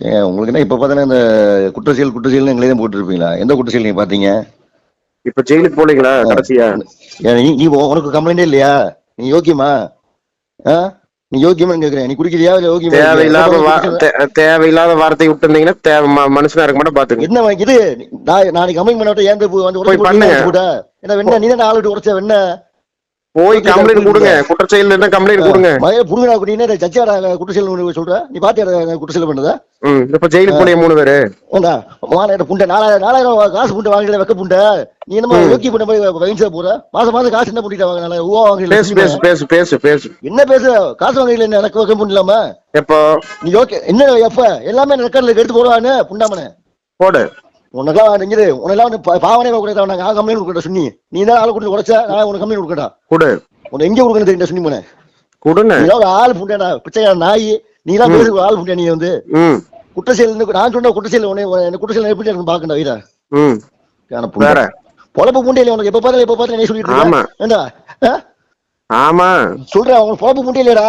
ஏன் உங்களுக்கு என்ன இப்ப பார்த்தா இந்த குற்றச்செயல் குற்றச்செயல் எங்களே தான் போட்டுருப்பீங்களா? எந்த குற்றச்செயல் நீங்க பாத்தீங்க? இப்ப ஜெயிலுக்கு போலீங்களா கடைசியா? ஏன் நீ நீ உ- உனக்கு கம்ப்ளைண்டே இல்லையா? நீ யோக்கியமா? ஆ? நீ யோக்கியமான்னு கேக்குறேன். நீ குடிக்கிறியா இல்ல யோக்கியமா? தேவையில்லாத வா-? தே- தேவையில்லாத வார்த்தை விட்டு இருந்தீங்கன்னா தேவை ம- மனுஷனா இருக்க மாட்டேன் பாத்துங்க என்ன வாங்கிது நான் நான் கம்ப்ளைண்ட் பண்ண ஏன் போய் வந்து போய் பண்ணுங்க. கூட என்ன வெண்ண நீ தான் ஆளு விட்டு உடைச்ச வெண்ண போய் கம்ப்ளைண்ட் கொடுங்க. குற்றச்செயல் என்ன கம்ப்ளைண்ட் கொடுங்க. மயில புடுங்கடா குடினா ஜட்ஜாடா குற்றச்செயல் சொல்ற? நீ பாத்தியாடா குற்றச்செயல் பண்ணதா? இப்ப ஜெயிலுக்கு போலிய மூணு பேரு. மாநாடு புண்டை நாலாயிரம் நாலாயிரம் காசு புண்டை வாங்கல வெக்க புண்டை? நீ என்னமா யோக்கி புண்டை போய் வயசா போற மாசம் மாசம் காசு என்ன புண்டிட்ட வாங்க நாலாயிரம் ரூபா பேசு பேசு வாங்கல பேசு பேசு பேசு. என்ன பேசு? காசு வாங்கல என்ன? எனக்கு வைக்க புண்டிலாம எப்போ? நீ ஓகே என்ன எப்ப? எல்லாமே ரெக்கார்ட்ல எடுத்து போடுவானு புண்டாமனே. போடு. உனக்கெல்லாம் நெஞ்சது பா- பாவனே கொடுத்தா நான் கம்ப்ளைண்ட் கொடுக்கட்ட சொன்னி நீ தான் ஆள் கொடுத்து உடைச்சா நான் உனக்கு கம்ப்ளைண்ட் கொடுக்கட்டா குடு. உனக்கு எங்க கொடுக்கணும் குடுன்னு நீ ஒரு ஆள் புண்டா பிச்சைக்கார நாய். நீ பேசுற ஆள் புண்டா நீ வந்து. ம். குற்றச்செயல் இருந்து- நான் சொன்ன குற்றச்செயல் உன்னை உன்னை குற்றச்செயல் எப்படி எனக்கு பாக்கண்டா வீரா. வேற. பொழப்பு புண்டையில உனக்கு? எப்ப பார்த்தாலும் எப்ப பார்த்தாலும் நீ சொல்லிட்டு ஆமா. ஏண்டா? ஆமா. சொல்றேன் உனக்கு பொழப்பு புண்டையிலடா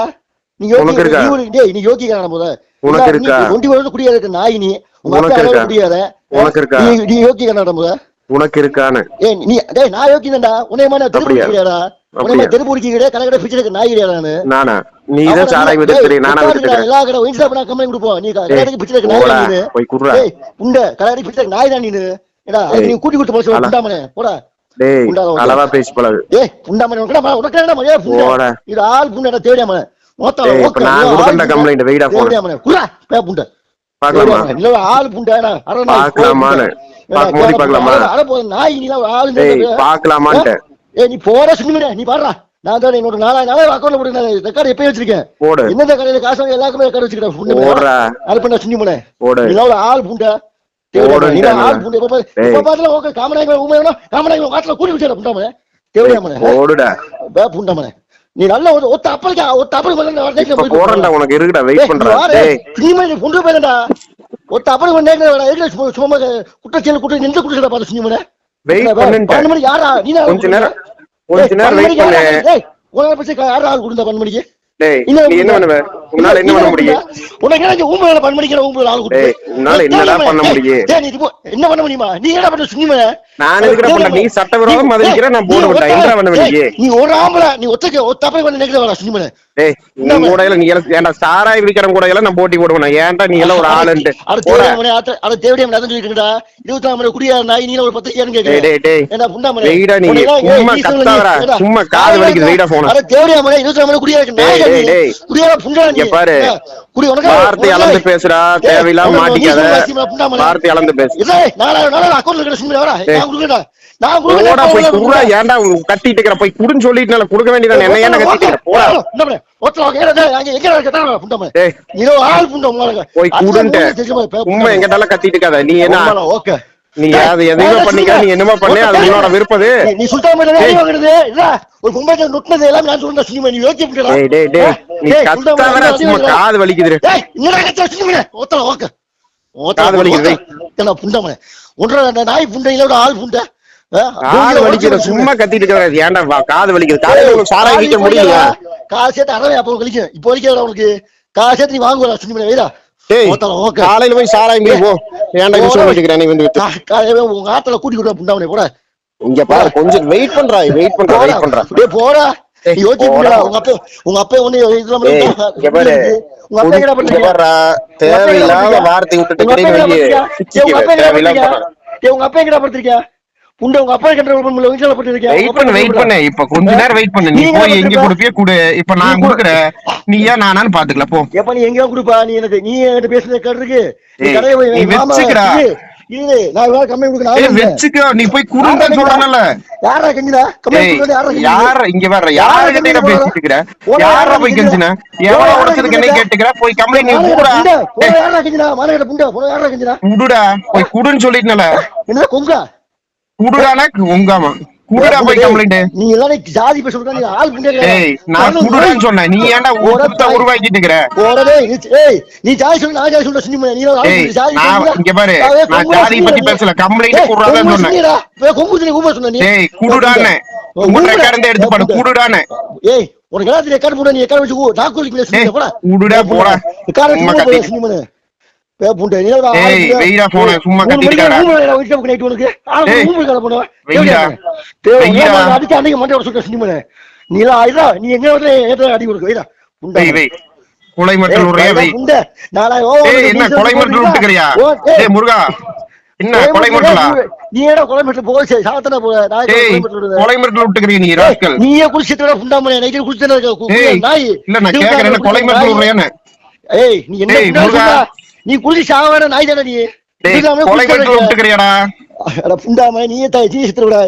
நீ யோகி உனக்கு? நீ ஒரு- டேய் நீ யோகி காண போத உனக்கு இருக்கா? ஒண்டி வருஷம் குடியாத இருக்க நாய் நீ. உனக்கு? குடியாத உனக்கு இருக்கா? நீ நீ யோகி காண போத உனக்கு இருக்கான்னு. ஏய் நீ டேய் நான் யோகி தான்டா உன்னை மாதிரி தெருப்பு அப்படியா? கிடையாடா உன்னை அப்படியா? மாதிரி தெருப்பு கிடையாது கடை கடை பிச்சை இருக்க நாய் கிடையாது நானு. நானா? நீ தான் சாராய் தெரியும் நானா தெரியும் எல்லா கடை ஷாப் நான் கொடுப்போம் நீ கடைக்கு பிச்சை நாய் போடா, நீ போய் குடுறா. கடை பிச்சை நாய் தான் நீ ஏடா நீ கூட்டி போல அல- புண்டாமனே போடா. டேய் அளவா பேசி பழகு உனக்கு உனக்கு என்ன மரியாதை புண்டை? போடா. இது ஆள் புண்டை தேடியாமனே மொத்தம் நான் கொடுக்கேன்டா complaint, வெயிடா phone. தேடியாமனே குறா பே புண்டை. நீ போற சும்மிட நீ பாடுறா. நான் தான் என்னோட நாலாயிரம் அக்கௌண்ட்ல போட்டு ரெக்கார்டு எப்பயும் வச்சிருக்கேன். போடு. எந்தெந்த கடையில காசு எல்லாருக்குமே ரெக்கார்டு வச்சிருக்கேன் புண்டை போடுறா. அது பண்ண சுண்ணி முனை போடு எல்லாம் ஆள் புண்டை. போடுன்னு நீ தெரியல. ஆள் புண்டை. இப்ப பாரு, டேய். இப்ப பாத்துல ஓகே காமராஜ் உண்மையான காமராஜ் வாட்டில கூடி வச்சிட புண்டாமனே தேவையாமனே புண்டாமனே நீ நல்ல ஒரு ஒத்த அப்பளுக்கு? ஒத்த அப்பளுக்கு வந்து நான் இப்ப போறேன்டா உனக்கு இருக்குடா வெயிட் பண்றா டேய். நீ கொண்டு போயிருந்தா ஒத்த அப்பளுக்கு வந்து நேரத்துல எதுக்கு சும்மா- சும்மா குற்றச்செயல் குற்ற நின்று குற்றச்செயல பார்த்து சினிமா வெயிட் பண்ணுன்ட்டு பன்னெண்டு மணி யாரா? நீ கொஞ்ச நேரம் கொஞ்ச நேரம் வெயிட் பண்ணு. உனக்கு பச்சை யாரா கொடுத்தா பன்னெண்டு மணிக்கு டேய் நீ என்ன பண்ணுவ? உன்னால என்ன பண்ண முடியும்? உனக்கு என்ன ஊம்பல பண்ண முடிக்கிற ஊம்பல ஆள் டேய், உன்னால என்னடா பண்ண முடியும்? டேய், நீ என்ன பண்ண முடியுமா? நீ என்ன பண்ண சுனிமா நான் எதுக்குடா பண்ண? நீ சட்டவிரோதம் மதிக்கிற நான் போட விட்டேன் என்ன பண்ண வேண்டிய நீ ஒரு ஆம்பளை நீ ஒத்தக்க ஒத்தப்பை வந்து நினைக்கிற வரா சுனிமனை டேய் நீ கூட இல்ல நீ ஏன்டா சாராய் விக்கிறவங்க கூட எல்லாம் நான் போட்டி போடுவேன். நான் ஏன்டா நீ எல்லாம் ஒரு ஆளுன்ட்டு? அது போடா. தேவையான அத அத தேவையான அதான் சொல்லிட்டு இருபத்தி நாலு மணி குடியா நாய் நீ ஒரு பத்து கேன்னு டேய் கேக்குறேன் டேய். டேய் என்ன புண்டாமனே வெயிடா நீ சும்மா கத்தாதடா. சும்மா காது வலிக்குது வெயிடா போன. அட தேவையா மணி இருபத்தி நாலு மணி குடியா இருக்கு நாய் டேய், டேய். குடியா புண்டா நீ இங்க பாரு. வார்த்தை அளந்து பேசுடா தேவையில்லாம மாட்டிக்காத. வார்த்தை அளந்து பேசு. ஏன்டா கட்டிட்டு இருக்கிற போய் குடுன்னு சொல்லிட்டு கொடுக்க வேண்டியதானே? என்ன கட்டிட்டு? போடா. போய் குடுன்ட்டு. உண்மை எங்கிட்ட கத்திட்டு இருக்காத. நீ என்ன? ஓகே. நீ அது எதையுமே பண்ணிக்க நீ என்னமோ பண்ணு. அது உன்னோட விருப்பது. நீ இல்ல ஒரு பொம்பளை நொட்டினது எல்லாம் நான் சொல்றேன் சினிமா. நீ யோக்கியம் காது வலிக்குது காது வலிக்குது, புண்டமனே ஒன்றரை நாய் புண்டையில ஆள் புண்டை. காது வலிக்குது சும்மா கத்திட்டு இருக்கிற ஏன்டா காது வலிக்குது. காலையில சாராய விக்க முடியலையா காசு சேர்த்து அறவே அப்போ கழிக்கும் இப்போ வலிக்கிறா உனக்கு. காசு சேர்த்து நீ வாங்குவா ஓத்தல ஓக்க. காலையில போய் சாராயம் நீ போ. ஏன்டா வச்சுக்கிறேன் நீ வந்து காலையில உங்க ஆத்துல கூட்டி புண்டாமனே போட. இங்க பாரு கொஞ்சம் வெயிட் பண்றா வெயிட் பண்றா வெயிட் பண்றா. போடா. தேவையில்லாத வார்த்தை விட்டுட்டு உங்க அப்பா எங்கடா வெளியே படுத்திருக்கா? டேய், உங்க அப்பா கண்ட்ரோல் பண்ண முடியல, வீட்டுல படுத்திருக்கா? வெயிட் பண்ணு வெயிட் பண்ணு இப்ப கொஞ்ச நேரம் வெயிட் பண்ணு நீ போய் எங்க? கொடுப்பியோ குடு இப்ப நான் கொடு. குடுக்குறேன் நீ ஏன் நானான்னு பாத்துக்கல போ எப்ப நீ எங்கேயோ கொடுப்பா நீ எனக்கு நீ என்கிட்ட பேசுறது கார்டு இருக்கு நீ கடையை போய். இரு, நான். வெச்சுக்கோ நீ போய் குடுன்னு சொல்றேன்ல யாரா ஏய் கொடுக்க யாரா இங்க வர்ற யார கிட்ட பேசிட்டு இருக்கிற? யார போய் கெஞ்சினா? எவ்வளவு உடச்சதுக்கு என்ன? கேட்டுக்கிற? போய் கம்ப்ளைண்ட் நீ கூடா போடா, யாரா கெஞ்சினா? மானகட்ட புண்டை, யாரா கெஞ்சினா? குடுடா போய் குடுன்னு சொல்லிட்டுனல என்னடா கொங்கா குடுடானா? உங்காமா குடுடா போய் கம்ப்ளைண்ட் நீ எல்லாம் ஜாதி பேச நீ ஆள் ஏய் நான் குடுடான்னு சொன்னேன். நீ ஏன்டா குடுத்த உருவாக்கிட்டு இருக்கிற? போறதே நீ- ஏய் நீ ஜாதி சொல்லு நான் ஜாதி சொல்ற சினிமா நீ ஆள் ஜாதி? இங்க பாரு. நான் ஜாதி பத்தி சினிமா பேசல. கம்ப்ளைண்ட் குடுறாதான் சொன்னேன். சொன்ன நீ. ஏய் குடுடானே எடுத்து பாடு குடுடானே ஏய் உனக்கு எல்லாம் தெரியும் கார்டு போட நீ கார்டு வச்சு நாக்கு வலிக்கு டேய், போட. போடா. கார்டு சும்மா முருகா. என்ன கொலை மட்டும்லா நீ ஏடா கொலை மட்டும் போக சாத்தன போற கொலை மட்டும் விட்டுக்கிறிய நீ ராஸ்கல்? நீயே குளிச்சிட்டு புண்டாமணி. நைட்டு குளிச்சிட்டு இருக்க நாய். இல்ல நான் கேக்குறேன் கொலை மட்டும் விடுறியான்னு ஏய் நீ என்ன நீ குளிச்சு சாவான நாய் தானே நீ. புண்டாம நீயே தாய் ஜீ சித்திர விடா.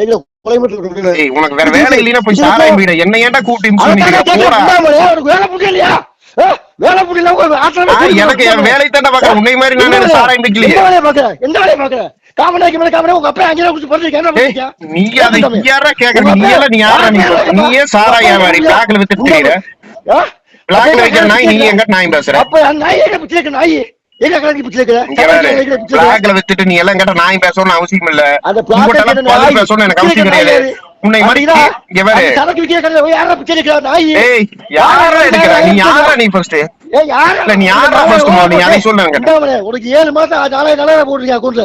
உனக்கு வேற வேலை இல்லைன்னா போய் சாராயம் வீட. என்ன ஏன்டா கூட்டி வேலை ஆ, வேலை புண்ணியம் எனக்கு என். வேலை தாண்டா பாக்குறேன் உன்னை மாதிரி நான் எந்த என்ன வேலையா? சாராயம் வைக்கலையே வேலையை பாக்குற? எந்த வேலையை பாக்குற? காமனாக்கி மேல காமனா, உங்க அப்பா அங்கேயே குடிச்சு பிறந்திருக்கா, என்ன ஏய், பண்ணிருக்கா? நீ அதை. யாரா கேக்குற? நீ எல்லாம் நீ யாரா? சாராய வியாபாரி பிளாக்ல வைக்கிற நாய் நீ எங்க நாய் பேசுற. அப்ப நாய் வைக்கிற நாய்? வித்துட்டு நீ எல்லாம் கேட்ட நாய் பேசணும்னு அவசியம் இல்ல. பேசணும்னு எனக்கு அவசியம் கிடையாது. உன்னை மாதிரி நீ யாரா நீ ஃபர்ஸ்ட் நீ யாரா first முதல்ல? நீ அதை சொல்லு எனக்கு. இந்தாமலே, உனக்கு ஏழு மாசம் நாலாயிரம் நாலாயிரம் போட்டிருக்கேன் அக்கௌண்ட்ல.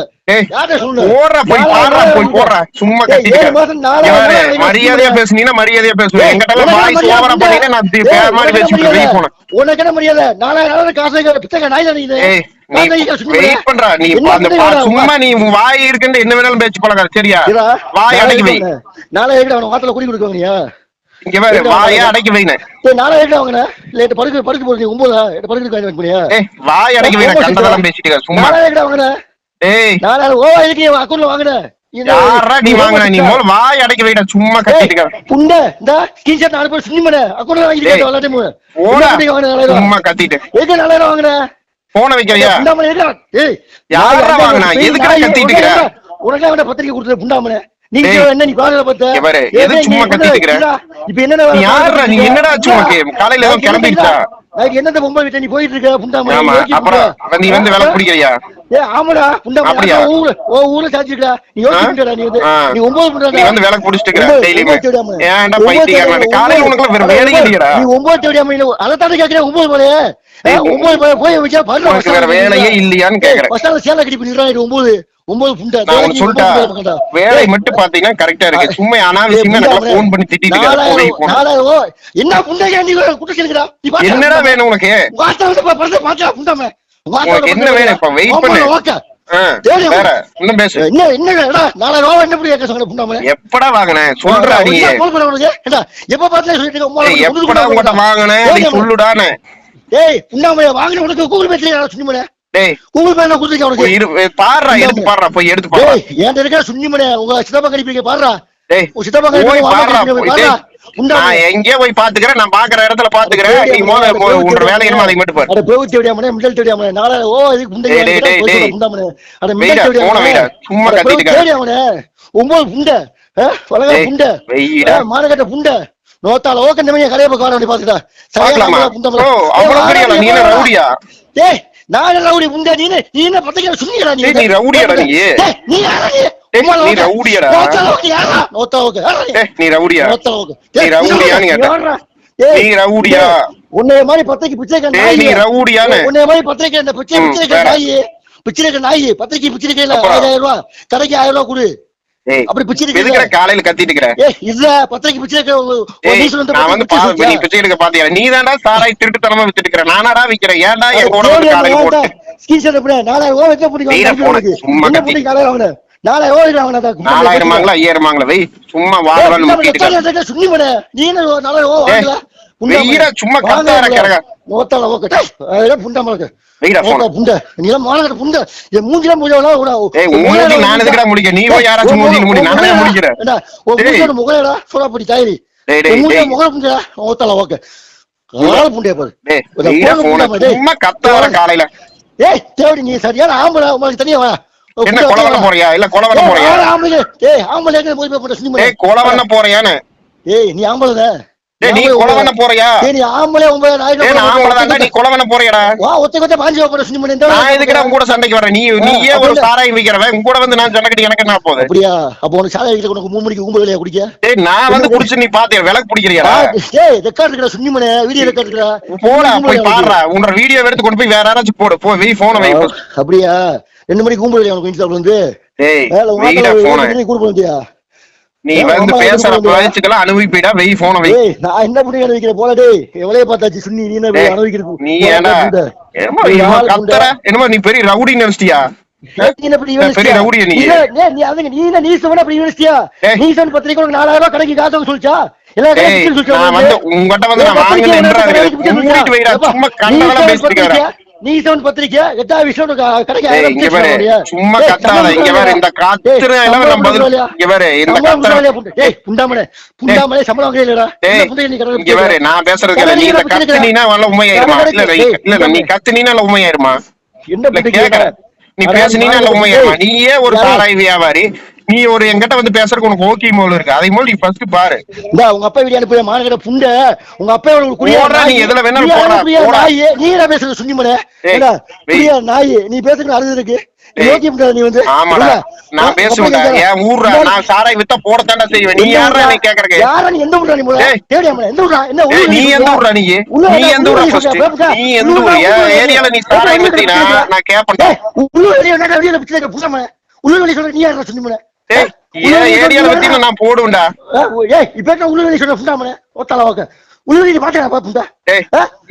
போடுறா போய் பாடுறா போய் போடுறா சும்மா வேற, நாலாயிரம் மரியாதையா சொல்லுங்க. பேசுனீங்கன்னா மரியாதையா பேசுவேன் எங்கிட்ட வாய் மரியாதை? பண்ணீங்கன்னா நான் பேர் மாதிரி பேசிட்டு வெளியே? போனேன் உனக்கு என்ன மரியாதை நாலாயிரம் நாலாயிரம் காசு பிச்சைக்கார நாய் தானே இது? வெயிட் பண்றா நீ பிச்சை? சும்மா நீ வாய் இருக்குன்னு என்ன வேணாலும் பேச்சு பழகாத சரியா வாய் அடக்கி வை எங்கடா அவன வாத்துல குடி கொடுக்குவாங்கயா இங்க வாயை அடக்கி வைன ஏய் நாலாயிரம் எங்கடா வாங்கின? எட்டு படுக்க படுக்க போறது ஒன்பதா எட்டு படுக்க வாங்கி பண்ணியா ஏய் வாய் அடக்கி வைன கண்டதெல்லாம் பேசிட்டு இருக்க, சும்மா. நாலாயிரம் எங்கடா வாங்கின? ஏய். நாலாயிரம் ஓவா இதுக்கு வாங்கின? யாரா நீ வாய் அடக்கி வைடா சும்மா கத்திட்டு இருக்க. புண்ட இந்த ஸ்கிரீன்ஷாட் பேர் சுண்ணி பண்ண. அக்கௌண்ட்ல வாங்கிட்டு எல்லா சும்மா கத்திட்டு. எங்க நாலாயிரம் வாங்கின? போன வைக்கிறியா புண்டாமலை எங்க ஏய் யாரா வாங்குனா? எதுக்குடா நாய் கத்திட்டு உனக்கு பத்திரிக்கை கொடுத்தது புண்டாமலை நீ ஏய், என்ன நீ பத்த இங்க பாரு, எது சும்மா கத்திட்டு இப்ப என்னடா நீ யாருடா? நீ என்னடா? இதா, காலையில ஏதோ கிளம்பிடுச்சா? நாளைக்கு என்னத்த வீட்டை நீ போயிட்டு இருக்க? ஆமா அப்புறம் நீ வந்து விலை பிடிக்கிறியா ஏய் ஆமாடா புண்டாமலை அப்படியா? ஊர்ல ஓ ஊர்ல சாச்சிருக்கா நீ யோசிச்சுடா நீ வந்து. ஆ. நீ ஒன்பது புண்டா நீ வந்து விலை புடிச்சிட்டு இருக்கிற டெய்லியுமே. ஏன்டா பைத்தியக்காரன் காலையில உனக்கு வேற வேலையே இல்லையடா. நீ ஒன்பது தேடியாம இல்ல அதைத்தானே கேக்குறேன் ஒன்பது போலே. ஒன்பது போய் வச்சா உனக்கு வேற வேலையே இல்லையான்னு கேக்குறேன் சேலை கட்டி பண்ணிடுறான் ஒன்பது. ஒன்பது வேலை மட்டும் பாத்தீங்கன்னா கரெக்டா இருக்கு. சும்மா அனாவசியமா எனக்கு போன் பண்ணி திட்டிட்டு என்ன புண்டையா நீ என்னடா வேணும் உனக்கு? என்ன வேணும் இப்ப? wait பண்ணு. எப்படா வாங்கின? சொல்றா நீ எப்ப பார்த்தாலும் சொல்லிட்டு இருக்க, ஏய், டேய் புண்டாம வாங்கின? உனக்கு கூகுள் பே தெரியாது பே கொடுத்துருக்கேன் போய் உனக்கு பாடுறா எடுத்து பாடுறா போய் எடுத்து பாடுறா டேய் என்கிட்ட இருக்க சுண்ணிமனே உங்க சித்தப்பா கணிப்பீங்க பாடுறா சித்தப்பா கணிப்பீங்க நான் எங்கேயோ போய் பாத்துக்கிறேன் நான் பாக்குற இடத்துல பாத்துக்கிறேன் நீ மோத உன்னோட வேலை என்னமோ அதை மட்டும் பாரு. மிடல் நாளை ஓ இதுக்கு புண்டை. புண்டாமனே அட மிடல் வெயிடா, தேடியாமனே சும்மா கத்திட்டு ஒன்பது புண்டை. டேய், புண்டை. மானகட்ட புண்டை. நோத்தால ஓக்க இந்த மாதிரி கலையை பக்கம் வர பாத்துட்டா பாக்கலாமா ஓ அவ்வளவு பெரிய? நீ என்ன ரவுடியா? டேய் நான் ரவுடி புண்டை நீ நீ என்ன பத்திரிக்கை சுண்ணிடா நீ நீ ரவுடியாடா நீ? நீ நீ நீ. ரவுடியாடா? ஓக்க யாரா நீ? டேய் நீ ரவுடியா நோத்தால ஓக்க. நீ டேய், ரவுடியான்னு கேட்டேன். யாரா? டேய், நீ ரவுடியா? டேய், உன்னைய மாதிரி பத்திரிக்கை பிச்சைக்கார டேய், நாய் நீ ரவுடியான்னு? உன்னைய மாதிரி பத்திரிக்கை இந்த பிச்சை வேற. நாய் பிச்சைக்கார நாய் பத்திரிக்கை பிச்சைக்கையில அப்புறம்? ஆயிரம் ரூபாய் கடைக்கு ஆயிரம் ரூபாய் கொடு அப்படி பிச்சைக்கு எதுக்குற காலையில கத்திட்டு இருக்கிற இல்ல பத்திரிக்கை பிச்சைக்க ஏய், நான் வந்து நீ பாத்தியா? நீ தான்டா சாராய் திருட்டுத்தனமா வித்துட்டு நானாடா விக்கிறேன். ஏன்டா என் கூட காலையில போட்டு ஸ்கிரீன்ஷாட் எப்படி? நாலாயிரம் ரூபாய் போன, பிடிக்கும் சும்மா கத்தி. காலையில வாங்கின? நாலாயிரம் ரூபாய் வாங்கினா நாலாயிரம் வாங்கலாம் ஐயாயிரம் வாங்கலாம் வெய் சும்மா பண்ண நீ நாலாயிரம் ரூபாய் வாங்கல? சும்மா. நோத்தால ஓகே அதெல்லாம் புண்டா நோத்தா புண்டை. நீ மாநகர புண்டை. என் மூஞ்சிலாம் உன் மூஞ்சி நான் எதுக்குடா முடிக்க? நீ போய் யாராச்சும் மூஞ்சி முடி நானே முடிக்கிறேன். டேய். முகலடா தாயரி. டேய், மூஞ்சில டேய். முகல புண்டா ஓத்தால ஓகே கால் புண்டைய பாரு. சும்மா காலையில. ஏய் தேவடி நீ சரியான ஆம்பளை உங்களுக்கு தனியா வா என்ன கொலை பண்ண போறியா? இல்ல கொலை பண்ண போறியா? ஆம்பளை ஏய் ஆம்பளை எங்க போய் சுண்ணி ஏய் கொலை பண்ண ஏய் நீ ஆம்பளை நீ கொலை பண்ண போறியா? நீ ஆம்பளை உங்க நாய் ஏய் நான் ஆம்பளை தான்டா, நீ கொலை பண்ண போறியாடா. வா ஒத்த கொத்த பாஞ்சு வைப்பற சுண்ணி மணி நான் எதுக்குடா உன் கூட சண்டைக்கு வரேன்? நீ நீ ஏன் ஒரு சாராயம் விக்கிறவன் உன் கூட வந்து நான் சண்டை கட்டி எனக்கு என்ன போகுது அப்படியா? அப்ப உனக்கு சாலை வைக்கிற உனக்கு மூணு மணிக்கு இல்லையா குடிக்க? டேய் நான் வந்து குடிச்சு நீ பாத்தியா? விளக்கு பிடிக்கிறியாடா? டேய் ரெக்கார்ட் இருக்கா சுண்ணி மணி வீடியோ ரெக்கார்ட் இருக்கா போடா போய் பாடுறா. உன்னோட வீடியோ எடுத்து கொண்டு போய் வேற யாராச்சும் போடு. போ வெய் போன வை. அப்படியா? ரெண்டு மணிக்கு இல்லையா உனக்கு இன்ஸ்டால வந்து டேய் வேலை உங்க நீ ஏன் வந்து பேசுற? பேச்சுக்கெல்லாம் அனுபவிப்பிடா வெய் போன வை. டேய் நான் என்ன பண்ணி அனுபவிக்கிற போல டேய்? எவ்வளவு பார்த்தாச்சு சுண்ணி நீ என்ன அனுபவிக்கிறது நீ இவன் கத்துற? என்னமோ நீ பெரிய ரவுடி நினைச்சிட்டியா? நீ என்ன இப்படி நான் பெரிய ரவுடியா நீ? நீ அதுங்க நீ நீ சொன்ன அப்படி. நீ சொன்ன பத்திரிக்கை உனக்கு நாலாயிரம் ரூபாய் கடைக்கு காசு சொல்லிச்சா? எல்லா டேய் கடைக்கும் சொல்லிச்சா நான் வந்து உங்ககிட்ட வந்து நான் மூடிட்டு வைடா சும்மா பேசிட்டு நீ சொன்ன பத்திரிக்கை எட்டாவது விஷயம் கடைக்கு. சும்மா கத்தாத இங்க கொடுக்கலையா? இந்த கத்துற சம்பளம் நம்ம? இங்க பாரு இந்த புண்டை? டேய், புண்டாமனே, புண்டாமனே, சம்பளம் கடை இங்க பாரு நான் பேசுறது. நீ இந்த கத்துனீனா வல்ல உண்மையாயிருமா இல்ல இல்ல, நீ கத்துனீனா இல்ல உண்மையாயிருமா என்ன? நீ பேசுனீனா இல்ல உண்மையாயிருமா நீயே ஒரு? சாராய வியாபாரி நீ ஒரு என்கிட்ட வந்து பேசுறதுக்கு உனக்கு ஓகே மோல் இருக்கு அதை மோல் நீ ஃபர்ஸ்ட் பாரு இந்தா, உங்க அப்பா வீடியோ அனுப்புற மாநகர புண்டை உங்க அப்பா குடியா போடா, நீ. எதுல வேணாலும் போடா. நாய். நீ என்ன பேசுற ஏடா, வெய். குடியா நாய் நீ பேசுறது அறுது இருக்கு நான் பேசுவேன்டா ஊர்ரா இந்தா, நான் சாராய் வித்தா போடத்தாண்டா செய்வேன் நீ யாரா? நீ கேக்குறக்கு யாரா நீ எந்த ஊர்ரா நீ முதல்ல? தேடி எந்த ஊர்ரா? என்ன ஊர் நீ எந்த? ஊர்ரா நீ நீ எந்த ஃபர்ஸ்ட்? நீ எந்த ஊர் ஏரியால நீ சாராய் வித்தீனா நான் கேப்பேன்டா ஏய், உள்ளூர் வெளியே என்னடா வெளியில பிச்சை மனே? உள்ளூர் நீ யாரா சுண்ணிமனே? ஏய் நீ? நான் போடுவேன்டா ஏய், ஏய், இப்ப என்ன உள்ளூர் வெளியே சொல்ற புண்டை மனே? ஒத்தாள வாக்க.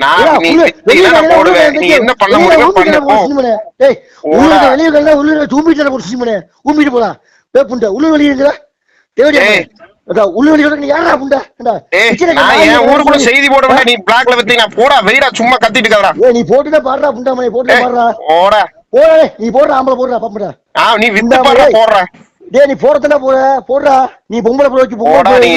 நான் ஏடா, நீ உள்ளூர் வித்தீனா வெளியே நான் வெளியே போடுவேன். நீ என்ன பண்ண முடியுமோ பண்ணு, போடா. ஏய், போடா. உள்ளூர் வெளியே வெளியே உள்ளூர் ஊம்பிட்டு போடா, சுண்ணிமனே. ஊம்பிட்டு போடா. ஏய், புண்டை, உள்ளூர் வெளியே இருக்கிற? தேவடியா ஏய். நீ ஏய் செய்தி போட நீ பிளாக்ல வித்தீனா போடா வெயிடா சும்மா கத்திட்டு இருக்கறா ஏய், நீ போட்டுட்டே பாடுறா புண்டாமணி போட்டுட்டே பாடுறா போடா டேய், நீ போடுற ஆம்பளை போடுறா பாம்புடா ஆ நீ வித்து பாடுற போடுற டேய் நீ போறதுனா போற போடுறா நீ பொம்பளை போட வச்சு போடா நீ.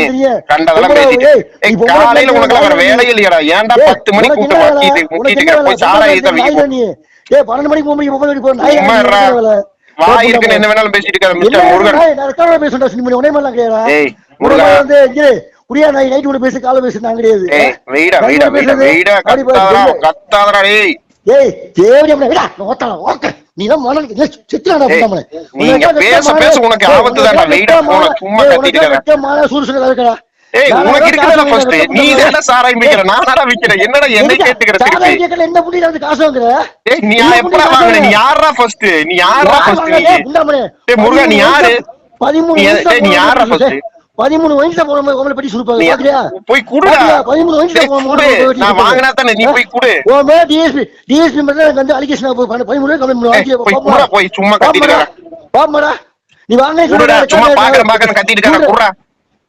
கண்டதெல்லாம் பேசிட்டு ஏய், நீ காலையில பிள்ளை உனக்கு வேற வேலை நீ. இல்லையாடா ஏன்டா ஏய், பத்து மணிக்கு உனக்கு கூட்டு மாட்டிட்டு? முட்டிட்டு போய் பொம்பளை தவிக்க நாய் நீ. ஏய், பன்னெண்டு மணிக்கு பொம்பளை பொம்பளை வீட்டுக்கு போற நாய் நீ? வாய் ஏய், இருக்குன்னு என்ன. வேணாலும் பேசிட்டு இருக்காரு இல்ல, மிஸ்டர் முருகன் நான் ரெக்கார்டா பேசுறேன்டா, சும்மா உடனே மாதிரிலாம் கிடையாதுடா. ஏய், உடனே முருகா. வந்து, இரு, குடியா நாய் நைட்டு கூட பேசு காலை பேசு நான் கிடையாது ஏய் வெயிடா வெயிடா கூட வெயிடா கத்தாதடா. கத்தாதடா டேய் ஏய் தேவடி நான் ஓத்தல ஓக்க. நீ தான் இல்ல நீங்க பேச பேச உனக்கு ஆபத்து தான்டா, வெயிடா போன, சும்மா கத்திட்டு. மாலை ஏய் உனக்கு இருக்குதா ஃபர்ஸ்ட் நீ தான சாராயம் விக்கிற? நானடா விக்கிறேன். என்னடா என்னை கேட்டுக்கிற திருப்பி? கேட்கல என்ன புண்டி வந்து காசு வாங்குற? ஏய் நீ எப்படா வாங்குன நீ யாரா ஃபர்ஸ்ட் நீ யாரா ஃபர்ஸ்ட் நீ? ஏய், முருகா, நீ யாரு? பதிமூணு நீ- யாரா first? பதிமூணு வயசுல போன உங்களை பத்தி சொல்லுப்பாங்க நீ பாக்குறியா? போய் பாத்தியா? பதிமூணு வயசுல குடு. நான். வாங்கினா தானே நீ போய் குடு. ஓ மே டிஎஸ்பி டிஎஸ்பி மட்டும் எனக்கு வந்து அலிகேஷன் பதிமூணு கம்ப்ளைண்ட் போய் போய் சும்மா கத்திட்டு இருக்காத. பாப்பா நீ வாங்க சும்மா பாக்குறேன் பாக்குறேன் கத்திட்டு குடுறா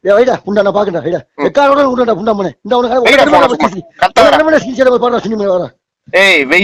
ஏய் வைடா புண்டா நான் பாக்குறேன் வைடா. எக்காரோட உண்டா புண்டா மனே. இந்த உனக்கு. பாடுறா சினிமா வர ஏய் வெயில்.